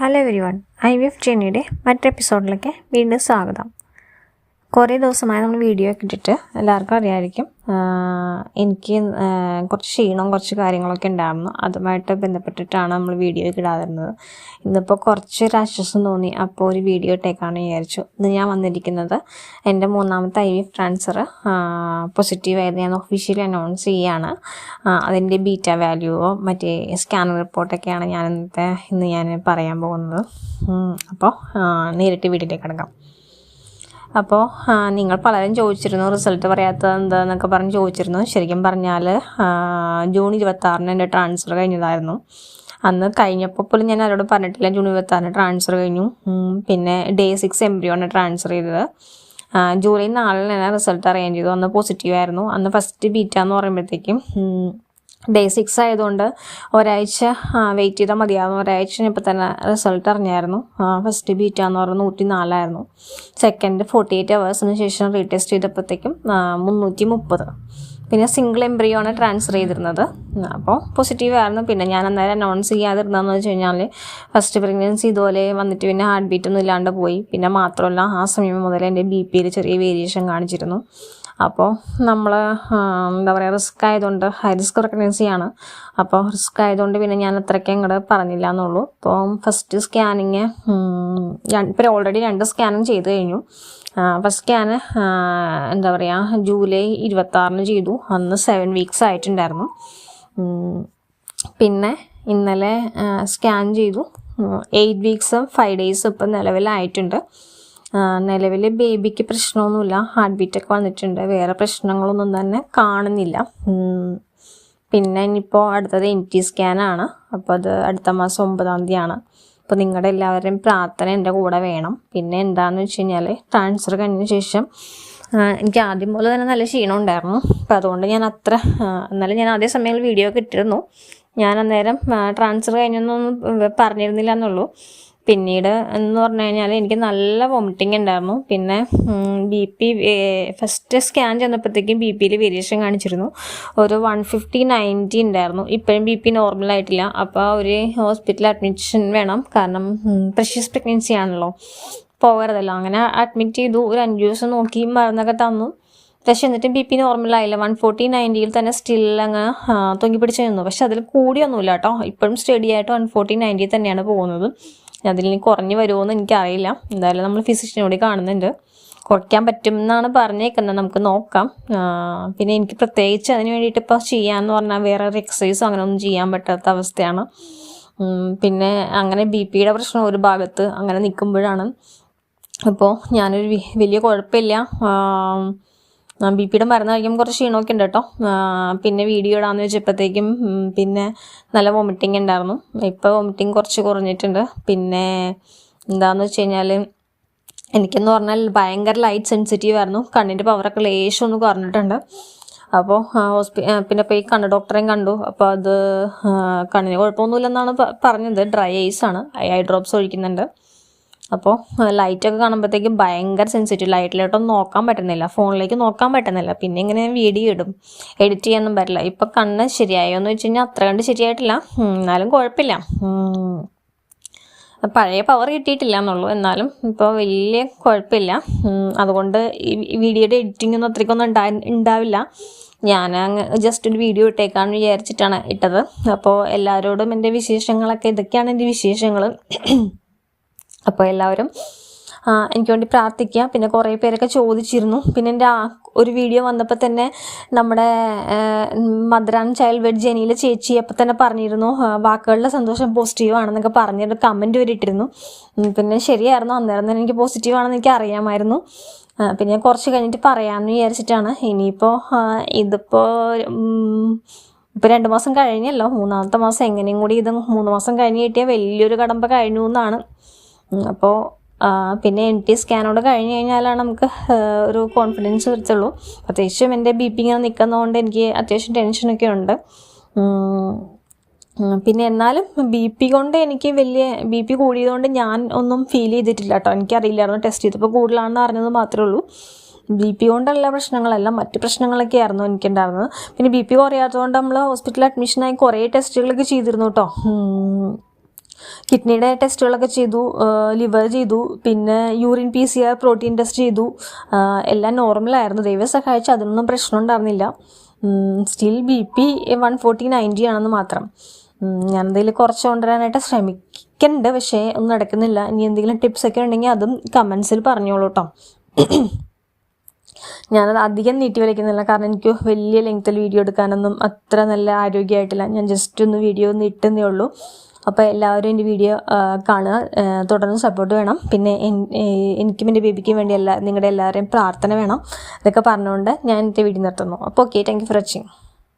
Hello everyone I V F ജേണിയുടെ മറ്റൊരു എപ്പിസോഡിലേക്ക് വീണ്ടും സ്വാഗതം. കുറേ ദിവസമായി നമ്മൾ വീഡിയോ ഒക്കെ ഇട്ടിട്ട് എല്ലാവർക്കും അറിയാമായിരിക്കും എനിക്ക് കുറച്ച് ക്ഷീണവും കുറച്ച് കാര്യങ്ങളൊക്കെ ഉണ്ടായിരുന്നു. അതുമായിട്ട് ബന്ധപ്പെട്ടിട്ടാണ് നമ്മൾ വീഡിയോ ഇടാതിരുന്നത്. ഇന്നിപ്പോൾ കുറച്ച് ആശ്വാസം തോന്നി. അപ്പോൾ ഒരു വീഡിയോ ഇട്ടേക്കാണ് വിചാരിച്ചു. ഇന്ന് ഞാൻ വന്നിരിക്കുന്നത് എന്റെ മൂന്നാമത്തെ ഐ വി ട്രാൻസ്ഫർ പോസിറ്റീവായിരുന്നു ഞാൻ ഒഫീഷ്യലി അനൗൺസ് ചെയ്യുകയാണ് അതിന്റെ ബീറ്റ വാല്യൂവോ മറ്റേ സ്കാൻ റിപ്പോർട്ടൊക്കെയാണ് ഞാൻ ഇന്നത്തെ ഇന്ന് ഞാൻ പറയാൻ പോകുന്നത്. അപ്പോൾ നേരിട്ട് വീട്ടിലേക്ക് കിടക്കാം. അപ്പോൾ നിങ്ങൾ പലരും ചോദിച്ചിരുന്നു റിസൾട്ട് പറയാത്തത് എന്താന്നൊക്കെ പറഞ്ഞ് ചോദിച്ചിരുന്നു. ശരിക്കും പറഞ്ഞാൽ ജൂൺ ഇരുപത്താറിന് എന്റെ ട്രാൻസ്ഫർ കഴിഞ്ഞതായിരുന്നു. അന്ന് കഴിഞ്ഞപ്പോൾ പോലും ഞാൻ അവരോട് പറഞ്ഞിട്ടില്ല ജൂൺ ഇരുപത്താറിന് ട്രാൻസ്ഫർ കഴിഞ്ഞു. പിന്നെ ഡേ സിക്സ് എംബ്രിയോണ് ട്രാൻസ്ഫർ ചെയ്തത്. ജൂലൈ നാലിന് ഞാൻ റിസൾട്ട് അറേഞ്ച് ചെയ്തു. അന്ന് പോസിറ്റീവ് ആയിരുന്നു. അന്ന് ഫസ്റ്റ് ബീറ്റ എന്ന് പറയുമ്പോഴത്തേക്കും ഡേ സിക്സ് ആയതുകൊണ്ട് ഒരാഴ്ച വെയിറ്റ് ചെയ്താൽ മതിയാവും. ഒരാഴ്ച ഇപ്പോൾ തന്നെ റിസൾട്ട് അറിഞ്ഞായിരുന്നു. ഫസ്റ്റ് ബീറ്റ എന്ന് പറയുന്നത് നൂറ്റി നാലായിരുന്നു സെക്കൻഡ് ഫോർട്ടി എയ്റ്റ് അവേഴ്സിന് ശേഷം റീടെസ്റ്റ് ചെയ്തപ്പോഴത്തേക്കും മുന്നൂറ്റി മുപ്പത് പിന്നെ സിംഗിൾ എംബ്രിയോ ആണ് ട്രാൻസ്ഫർ ചെയ്തിരുന്നത്. അപ്പോൾ പോസിറ്റീവ് ആയിരുന്നു. പിന്നെ ഞാൻ അന്നേരം അനൗൺസ് ചെയ്യാതിരുന്നതെന്ന് വെച്ച് കഴിഞ്ഞാൽ ഫസ്റ്റ് പ്രഗ്നൻസി ഇതുപോലെ വന്നിട്ട് പിന്നെ ഹാർട്ട് ബീറ്റ് ഒന്നും ഇല്ലാണ്ട് പോയി. പിന്നെ മാത്രമല്ല ആ സമയം മുതൽ എന്റെ ബി പിയിൽ ചെറിയ വേരിയേഷൻ കാണിച്ചിരുന്നു. അപ്പോൾ നമ്മൾ എന്താ പറയുക റിസ്ക് ആയതുകൊണ്ട് ഹൈ റിസ്ക് പ്രഗ്നൻസിയാണ് അപ്പോൾ റിസ്ക് ആയതുകൊണ്ട് പിന്നെ ഞാൻ അത്രയ്ക്ക് അങ്ങോട്ട് പറഞ്ഞില്ല എന്നുള്ളൂ അപ്പോൾ ഫസ്റ്റ് സ്കാനിങ് ഇപ്പോൾ ഓൾറെഡി രണ്ട് സ്കാനും ചെയ്ത് കഴിഞ്ഞു. ഫസ്റ്റ് സ്കാന് എന്താ പറയുക ജൂലൈ ഇരുപത്താറിന് ചെയ്തു. അന്ന് സെവൻ വീക്സ് ആയിട്ടുണ്ടായിരുന്നു. പിന്നെ ഇന്നലെ സ്കാൻ ചെയ്തു. എയ്റ്റ് വീക്സും ഫൈവ് ഡേയ്സും ഇപ്പം നിലവിലായിട്ടുണ്ട്. നിലവിൽ ബേബിക്ക് പ്രശ്നമൊന്നുമില്ല. ഹാർട്ട് ബീറ്റൊക്കെ വന്നിട്ടുണ്ട്. വേറെ പ്രശ്നങ്ങളൊന്നും തന്നെ കാണുന്നില്ല. പിന്നെ ഇനിയിപ്പോൾ അടുത്തത് എൻ ടി സ്കാനാണ് അപ്പോൾ അത് അടുത്ത മാസം ഒമ്പതാം തീയതിയാണ്. അപ്പോൾ നിങ്ങളുടെ എല്ലാവരുടെയും പ്രാർത്ഥന എന്റെ കൂടെ വേണം. പിന്നെ എന്താണെന്ന് വെച്ച് കഴിഞ്ഞാൽ ട്രാൻസ്ഫർ കഴിഞ്ഞ ശേഷം എനിക്ക് ആദ്യം പോലെ തന്നെ നല്ല ക്ഷീണം ഉണ്ടായിരുന്നു. അപ്പോൾ അതുകൊണ്ട് ഞാൻ അത്ര എന്നാലും ഞാൻ അതേ സമയങ്ങളിൽ വീഡിയോ ഒക്കെ ഇട്ടിരുന്നു. ഞാൻ അന്നേരം ട്രാൻസ്ഫർ കഴിഞ്ഞൊന്നും പറഞ്ഞിരുന്നില്ല എന്നുള്ളൂ. പിന്നീട് എന്ന് പറഞ്ഞു കഴിഞ്ഞാൽ എനിക്ക് നല്ല വോമിറ്റിംഗ് ഉണ്ടായിരുന്നു പിന്നെ ബി പി ഫസ്റ്റ് സ്കാൻ ചെന്നപ്പോഴത്തേക്കും ബി പിയിൽ വേരിയേഷൻ കാണിച്ചിരുന്നു. ഒരു വൺ ഫിഫ്റ്റി നയന്റി ഉണ്ടായിരുന്നു ഇപ്പോഴും ബി പി നോർമൽ ആയിട്ടില്ല. അപ്പോൾ ഒരു ഹോസ്പിറ്റൽ അഡ്മിഷൻ വേണം. കാരണം പ്രഷ്യസ് പ്രഗ്നൻസി ആണല്ലോ. പോകരുതല്ലോ. അങ്ങനെ അഡ്മിറ്റ് ചെയ്തു. ഒരു അഞ്ച് ദിവസം നോക്കി മരുന്നൊക്കെ തന്നു. പക്ഷെ എന്നിട്ടും ബി പി നോർമലായില്ല വൺ ഫോർട്ടി നയന്റിയിൽ തന്നെ സ്റ്റിൽ അങ്ങ് തൊങ്ങി നിന്നു. പക്ഷെ അതിൽ കൂടിയൊന്നുമില്ല കേട്ടോ. ഇപ്പോഴും സ്റ്റഡി ആയിട്ട് വൺ ഫോർട്ടി നയന്റിയിൽ തന്നെയാണ് പോകുന്നത്. അതിൽ ഇനി കുറഞ്ഞു വരുമോ എന്ന് എനിക്കറിയില്ല. എന്തായാലും നമ്മൾ ഫിസിഷ്യനോട് കാണുന്നുണ്ട്. കുറയ്ക്കാൻ പറ്റും എന്നാണ് പറഞ്ഞേക്കുന്നത്. നമുക്ക് നോക്കാം. പിന്നെ എനിക്ക് പ്രത്യേകിച്ച് അതിന് വേണ്ടിയിട്ട് ഇപ്പോൾ ചെയ്യാമെന്ന് പറഞ്ഞാൽ വേറെ ഒരു എക്സസൈസോ അങ്ങനെ ഒന്നും ചെയ്യാൻ പറ്റാത്ത അവസ്ഥയാണ്. പിന്നെ അങ്ങനെ ബി പിയുടെ പ്രശ്നം ഒരു ഭാഗത്ത് അങ്ങനെ നിൽക്കുമ്പോഴാണ്. അപ്പോൾ ഞാനൊരു വലിയ കുഴപ്പമില്ല. ബി പിയുടെ മരുന്ന് കഴിക്കുമ്പോൾ കുറച്ച് ക്ഷീണമൊക്കെ ഉണ്ട് കേട്ടോ. പിന്നെ വീഡിയോ ഇടാന്ന് വെച്ചപ്പോഴത്തേക്കും പിന്നെ നല്ല വോമിറ്റിംഗ് ഉണ്ടായിരുന്നു. ഇപ്പോൾ വോമിറ്റിംഗ് കുറച്ച് കുറഞ്ഞിട്ടുണ്ട്. പിന്നെ എന്താണെന്ന് വെച്ച് കഴിഞ്ഞാൽ എനിക്കെന്ന് പറഞ്ഞാൽ ഭയങ്കര ലൈറ്റ് സെൻസിറ്റീവ് ആയിരുന്നു. കണ്ണിന്റെ പവറൊക്കെ ലേശം ഒന്ന് കുറഞ്ഞിട്ടുണ്ട്. അപ്പോൾ ഹോസ്പി പിന്നെ ഇപ്പോൾ ഈ കണ്ണ് ഡോക്ടറേയും കണ്ടു. അപ്പോൾ അത് കണ്ണിന് കുഴപ്പമൊന്നുമില്ലെന്നാണ് പറഞ്ഞത്. ഡ്രൈ ഐസ് ആണ്. ഐ ഡ്രോപ്സ് ഒഴിക്കുന്നുണ്ട്. അപ്പോൾ ലൈറ്റൊക്കെ കാണുമ്പോഴത്തേക്കും ഭയങ്കര സെൻസിറ്റീവ് ലൈറ്റിലോട്ടൊന്നും നോക്കാൻ പറ്റുന്നില്ല. ഫോണിലേക്ക് നോക്കാൻ പറ്റുന്നില്ല. പിന്നെ ഇങ്ങനെ വീഡിയോ ഇടും. എഡിറ്റ് ചെയ്യാനൊന്നും പറ്റില്ല. ഇപ്പം കണ്ണ് ശരിയായോ എന്ന് വെച്ച് കഴിഞ്ഞാൽ അത്ര കണ്ട് ശരിയായിട്ടില്ല. എന്നാലും കുഴപ്പമില്ല. പഴയ പവർ കിട്ടിയിട്ടില്ല എന്നുള്ളൂ. എന്നാലും ഇപ്പോൾ വലിയ കുഴപ്പമില്ല. അതുകൊണ്ട് ഈ വീഡിയോയുടെ എഡിറ്റിംഗ് ഒന്നും അത്രയ്ക്കൊന്നും ഉണ്ടാ ഉണ്ടാവില്ല. ഞാൻ അങ്ങ് ജസ്റ്റ് ഒരു വീഡിയോ ഇട്ടേക്കാന്ന് വിചാരിച്ചിട്ടാണ് ഇട്ടത്. അപ്പോൾ എല്ലാവരോടും എന്റെ വിശേഷങ്ങളൊക്കെ ഇതൊക്കെയാണ് എന്റെ വിശേഷങ്ങൾ അപ്പോൾ എല്ലാവരും എനിക്ക് വേണ്ടി പ്രാർത്ഥിക്കുക. പിന്നെ കുറേ പേരൊക്കെ ചോദിച്ചിരുന്നു. പിന്നെ എന്റെ ആ ഒരു വീഡിയോ വന്നപ്പോൾ തന്നെ നമ്മുടെ മദർ ആൻഡ് ചൈൽഡ് വെഡ് ജെനിയിലെ ചേച്ചി അപ്പം തന്നെ പറഞ്ഞിരുന്നു. വാക്കുകളുടെ സന്തോഷം പോസിറ്റീവ് ആണെന്നൊക്കെ പറഞ്ഞിട്ട് കമന്റ് വരെ ഇട്ടിരുന്നു. പിന്നെ ശരിയായിരുന്നു. അന്നേരം തന്നെ എനിക്ക് പോസിറ്റീവ് ആണെന്ന് എനിക്ക് അറിയാമായിരുന്നു. പിന്നെ കുറച്ച് കഴിഞ്ഞിട്ട് പറയാമെന്ന് വിചാരിച്ചിട്ടാണ്. ഇനിയിപ്പോൾ ഇതിപ്പോൾ ഇപ്പോൾ രണ്ട് മാസം കഴിഞ്ഞല്ലോ. മൂന്നാമത്തെ മാസം എങ്ങനെയും കൂടി ഇത് മൂന്ന് മാസം കഴിഞ്ഞ് കിട്ടിയാൽ വലിയൊരു കടമ്പ കഴിഞ്ഞു എന്നാണ്. അപ്പോൾ പിന്നെ എൻ ടി സ്കാനോട് കഴിഞ്ഞ് കഴിഞ്ഞാലാണ് നമുക്ക് ഒരു കോൺഫിഡൻസ് വരത്തുള്ളൂ. പ്രത്യേകിച്ചും എന്റെ ബി പി ഇങ്ങനെ നിൽക്കുന്നതുകൊണ്ട് എനിക്ക് അത്യാവശ്യം ടെൻഷനൊക്കെ ഉണ്ട്. പിന്നെ എന്നാലും ബി പി കൊണ്ട് എനിക്ക് വലിയ ബി പി കൂടിയതുകൊണ്ട് ഞാൻ ഒന്നും ഫീൽ ചെയ്തിട്ടില്ല കേട്ടോ എനിക്കറിയില്ലായിരുന്നു. ടെസ്റ്റ് ചെയ്തപ്പോൾ കൂടുതലാണെന്ന് അറിഞ്ഞത് മാത്രമേ ഉള്ളൂ. ബി പി കൊണ്ടുള്ള പ്രശ്നങ്ങളല്ല മറ്റ് പ്രശ്നങ്ങളൊക്കെ ആയിരുന്നു എനിക്കുണ്ടായിരുന്നത്. പിന്നെ ബി പി കുറയാത്തതുകൊണ്ട് നമ്മൾ ഹോസ്പിറ്റലിൽ അഡ്മിഷനായി കുറേ ടെസ്റ്റുകളൊക്കെ ചെയ്തിരുന്നു കേട്ടോ. കിഡ്നിയുടെ ടെസ്റ്റുകളൊക്കെ ചെയ്തു ലിവർ ചെയ്തു പിന്നെ urine P C R protein test ചെയ്തു. എല്ലാം നോർമലായിരുന്നു. ദൈവം സഹായിച്ച് അതിനൊന്നും പ്രശ്നം ഉണ്ടായിരുന്നില്ല. Still B P one forty ninety ആണെന്ന് മാത്രം. ഞാൻ എന്തെങ്കിലും കുറച്ച് കൊണ്ടുവരാനായിട്ട് ശ്രമിക്കുന്നുണ്ട് പക്ഷേ ഒന്നും നടക്കുന്നില്ല. ഇനി എന്തെങ്കിലും ടിപ്സ് ഒക്കെ ഉണ്ടെങ്കിൽ അതും കമൻസിൽ പറഞ്ഞോളൂ കേട്ടോ ഞാനത് അധികം നീട്ടി വലിക്കുന്നില്ല. കാരണം എനിക്ക് വലിയ ലെങ്ത്തിൽ വീഡിയോ എടുക്കാനൊന്നും അത്ര നല്ല ആരോഗ്യമായിട്ടില്ല. ഞാൻ ജസ്റ്റ് ഒന്ന് വീഡിയോ ഒന്ന് ഇട്ടുന്നേ ഉള്ളൂ. അപ്പോൾ എല്ലാവരും എന്റെ വീഡിയോ കാണുക. തുടർന്ന് സപ്പോർട്ട് വേണം. പിന്നെ എനിക്കും എന്റെ ബേബിക്കും വേണ്ടി എല്ലാ നിങ്ങളുടെ എല്ലാവരെയും പ്രാർത്ഥന വേണം. ഇതൊക്കെ പറഞ്ഞുകൊണ്ട് ഞാൻ എന്റെ വീഡിയോ നിർത്തുന്നു. അപ്പോൾ okay thank you for watching